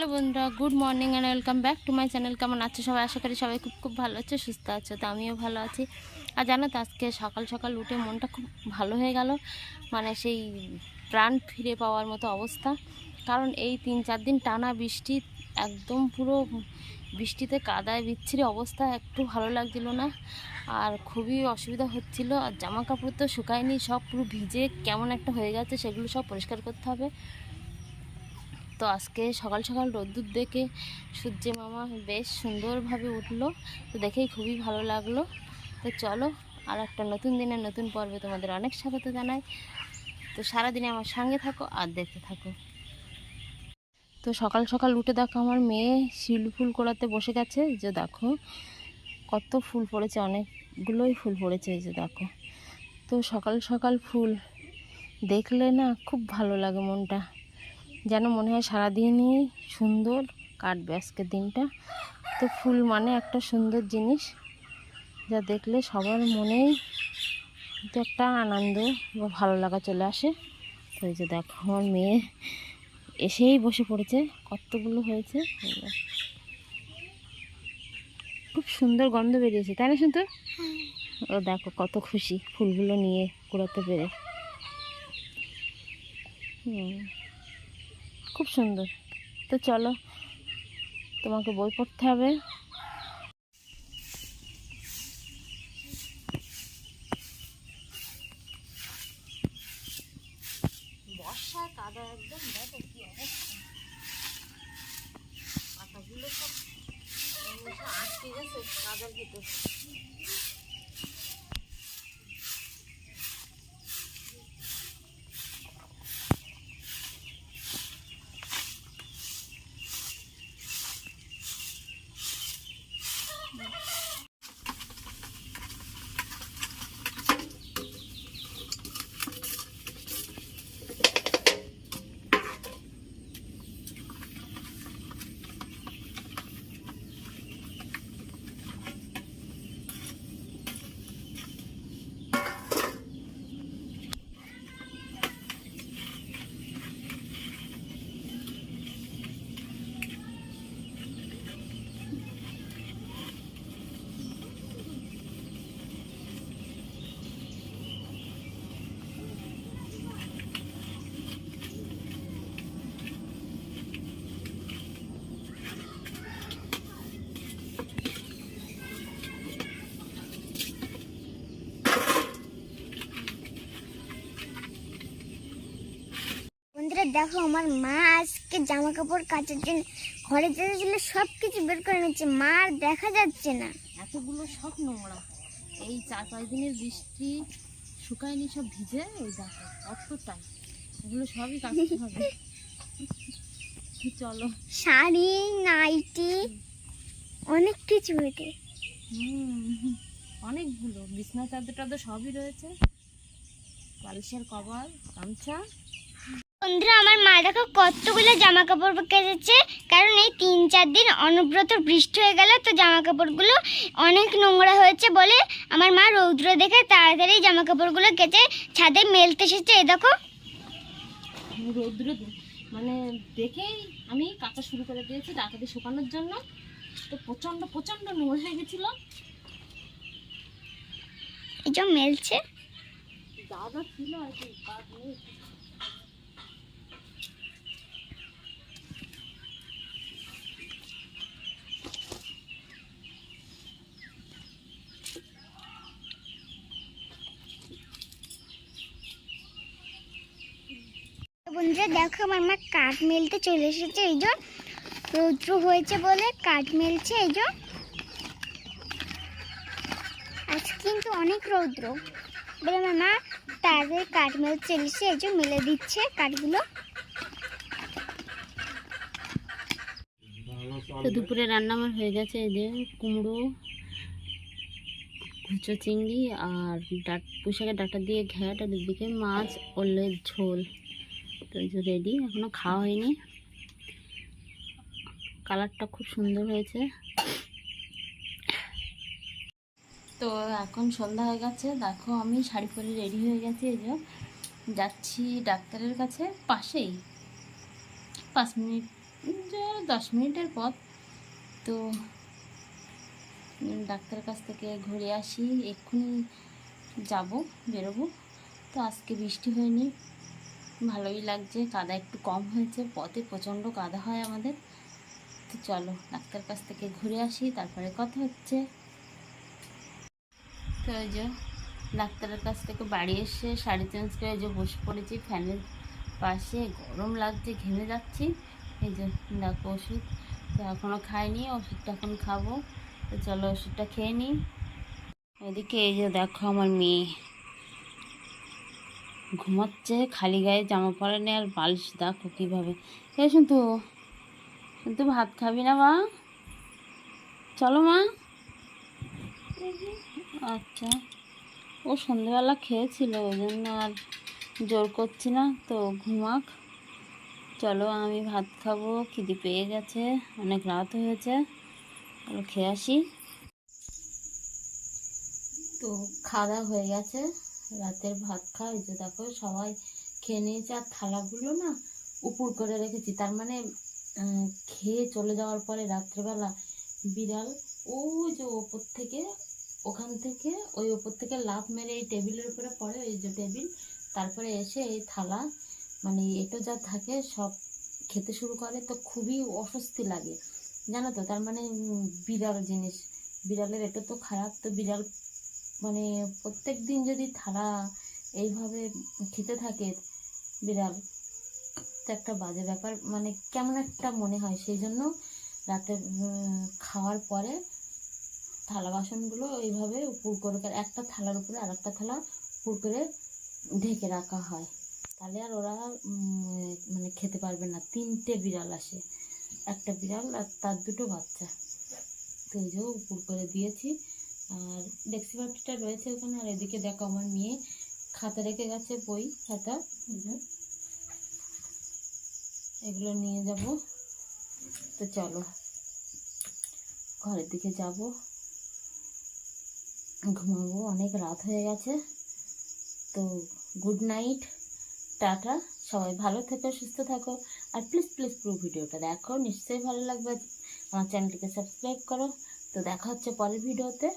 Hello বন্ধুরা, good morning and welcome back to my channel কেমন আছো সবাই? আশা করি সবাই খুব খুব ভালো আছে, সুস্থ আছে, তো আমিও ভালো আছি। আর জানো তো, আজকে সকাল সকাল উঠে মনটা খুব ভালো হয়ে গেল। মানে সেই প্রাণ ফিরে পাওয়ার মতো অবস্থা। কারণ এই তিন চার দিন টানা বৃষ্টি, একদম পুরো বৃষ্টিতে কাদায় বিচ্ছিরি অবস্থা, একটু ভালো লাগছিল না। আর খুবই অসুবিধা হচ্ছিল, আর জামা কাপড় তো শুকায়নি, সব পুরো ভিজে কেমন একটা হয়ে গেছে, সেগুলো সব পরিষ্কার করতে হবে। তো আজকে সকাল সকাল রোদ্দুর দেখে সূর্য মামা বেশ সুন্দরভাবে উঠল। তো দেখেই খুবই ভালো লাগল। তো চলো, আর একটা নতুন দিনের নতুন পর্বে তোমাদের অনেক স্বাগত জানাই। তো সারাদিনে আমার সঙ্গে থাকো আর দেখতে থাকো। তো সকাল সকাল উঠে দেখো আমার মেয়ে শিল ফুল কোড়াতে বসে গেছে। যে দেখো, কত ফুল পড়েছে, অনেকগুলোই ফুল পড়েছে, এই যে দেখো। তো সকাল সকাল ফুল দেখলে না খুব ভালো লাগে মনটা। যেন মনে হয় সারাদিনই সুন্দর কাটবে আজকের দিনটা। তো ফুল মানে একটা সুন্দর জিনিস, যা দেখলে সবার মনেই একটা আনন্দ বা ভালো লাগা চলে আসে। তো এই যে দেখো, আমার মেয়ে এসেই বসে পড়েছে, কতগুলো হয়েছে। খুব সুন্দর গন্ধ বেরিয়েছে, তাই না শুনতো ও দেখো কত খুশি ফুলগুলো নিয়ে কুড়াতে পেরে। হুম। খুব সুন্দর। তো চলো, তোমাকে বই পড়তে হবে। কাদা একদম, দেখো কি অবস্থা। সব আটকে গেছে কাদার ভিতর। দেখো আমার মা আজকে জামা কাপড় কাচার জন্য ঘরে যেতে ছিল সব কিছু বের করে নিচ্ছে মা আর দেখা যাচ্ছে না। এতগুলো সব নোংরা। এই চার পাঁচ দিনের বৃষ্টি শুকায়নি সব ভিজে ওই দেখো কতটাই এগুলো সবই কাটতে হবে। চলো। শাড়ি নাইটি অনেক কিছু হুম অনেকগুলো। বিছনা চাদর টাদর সবই রয়েছে। বালিশের কভার গামছা। বন্ধুরা আমার মা দেখো কতগুলো জামা কাপড় কেচেছে কারণ এই তিন চার দিন অনুব্রত বৃষ্টি হয়ে গেল তো জামা কাপড়গুলো অনেক নোংরা হয়েছে বলে আমার মা রৌদ্র দেখে তাড়াতাড়ি জামা কাপড়গুলো কেচে ছাদে মেলতে এসেছে এই দেখো। রৌদ্র মানে দেখেই আমি কাঁচা শুরু করে দিয়েছি রাখাতে শুকানোর জন্য। তো প্রচণ্ড প্রচণ্ড নোংরা হয়ে গেছিল। এই যে মেলছে। যা ছিল আর কি বন্ধুরা দেখো আমার মা কাঠ মেলতে চলে এসেছে, এই যে রৌদ্র হয়েছে বলে কাঠ মেলছে এই যে। আজকে কিন্তু অনেক রৌদ্র। বলে আমার মা তাড়াতাড়ি কাঠ মেলতে চলে এসেছে এই যে মেলে দিচ্ছে কাঠগুলো। তো দুপুরে রান্না আমার হয়ে গেছে, এই যে কুমড়ো, কুচো চিংড়ি আর ডাট পুঁশাকের ডাটা দিয়ে ঘ্যাট, আর মাছ, ওলের ঝোল। তো এই রেডি এখনও খাওয়া হয়নি। কালারটা খুব সুন্দর হয়েছে। তো এখন সন্ধ্যা হয়ে গেছে। দেখো আমি শাড়ি পরে রেডি হয়ে গেছি। এই যে যাচ্ছি ডাক্তারের কাছে। পাশেই। পাঁচ মিনিট দশ মিনিটের পথ। তো ডাক্তারের কাছ থেকে ঘুরে আসি। এক্ষুনি যাব, বেরোবো। তো আজকে বৃষ্টি হয়নি। ভালোই লাগছে, কাদা একটু কম হয়েছে, পথে প্রচণ্ড কাদা হয় আমাদের। তো চলো, ডাক্তার কাছ থেকে ঘুরে আসি, তারপরে কথা হচ্ছে। তো ওই যে, ডাক্তারের কাছ থেকে বাড়ি এসে শাড়ি চেঞ্জ করে যে বসে পড়েছি, ফ্যানের পাশে, গরম লাগছে, ঘেমে যাচ্ছি। এই যে, দেখো ওষুধ, তো এখনও খাইনি, ওষুধটা এখন খাব। তো চলো ওষুধটা খেয়ে নিই। এদিকে এই যে দেখো আমার মেয়ে। ঘুমাচ্ছে, খালি গায়ে জামা পরে নেই আর বালিশ দেখো কীভাবে। এ শুনতু কিন্তু ভাত খাবি না মা? চলো মা। আচ্ছা। ও সন্ধেবেলা খেয়েছিল, ওই জন্য আর জোর করছি না, তো ঘুমাক। চলো আমি ভাত খাব, খিদি পেয়ে গেছে, অনেক রাত হয়েছে। খেয়ে আসি। তো খাওয়া হয়ে গেছে। রাতের ভাত এই যে দেখো সবাই খেয়ে নিয়েছে, আর থালাগুলো না উপর করে রেখেছি। তার মানে খেয়ে চলে যাওয়ার পরে রাত্রেবেলা বিড়াল ওই যে ওপর থেকে, ওখান থেকে, ওই ওপর থেকে লাফ মেরে এই টেবিলের উপরে পড়ে, ওই যে টেবিল। তারপরে এসে এই থালা মানে এটো যা থাকে সব খেতে শুরু করে, তো খুবই অস্বস্তি লাগে। জানো তো, তার মানে বিড়াল জিনিস। বিড়ালের এটা তো খারাপ, তো বিড়াল মানে প্রত্যেক দিন যদি থালা এইভাবে খেতে থাকে বিড়াল একটা বাজে ব্যাপার। মানে কেমন একটা মনে হয়, সেই জন্য রাতে খাওয়ার পরে থালা বাসনগুলো এইভাবে উপর করে একটা থালার উপরে আর একটা থালা উপর করে ঢেকে রাখা হয়। তাহলে আর ওরা মানে খেতে পারবে না। তিনটে বিড়াল আসে, একটা বিড়াল আর তার দুটো বাচ্চা। তো এই যে উপর করে দিয়েছি। আর ডেক্সি বাটিটা রয়েছে ওখানে, আর এদিকে দেখো আমার মেয়ে খাতা রেখে গেছে, বই, খাতা এগুলো নিয়ে যাব। তো চলো, ঘরের দিকে যাব। ঘুমাবো, অনেক রাত হয়ে গেছে। তো গুড নাইট, টাটা, সবাই ভালো থেকো, সুস্থ থাকো। আর প্লিজ প্লিজ পুরো ভিডিওটা দেখো, নিশ্চয়ই ভালো লাগবে। আমার চ্যানেলটিকে সাবস্ক্রাইব করো। তো দেখা হচ্ছে পরের ভিডিওতে।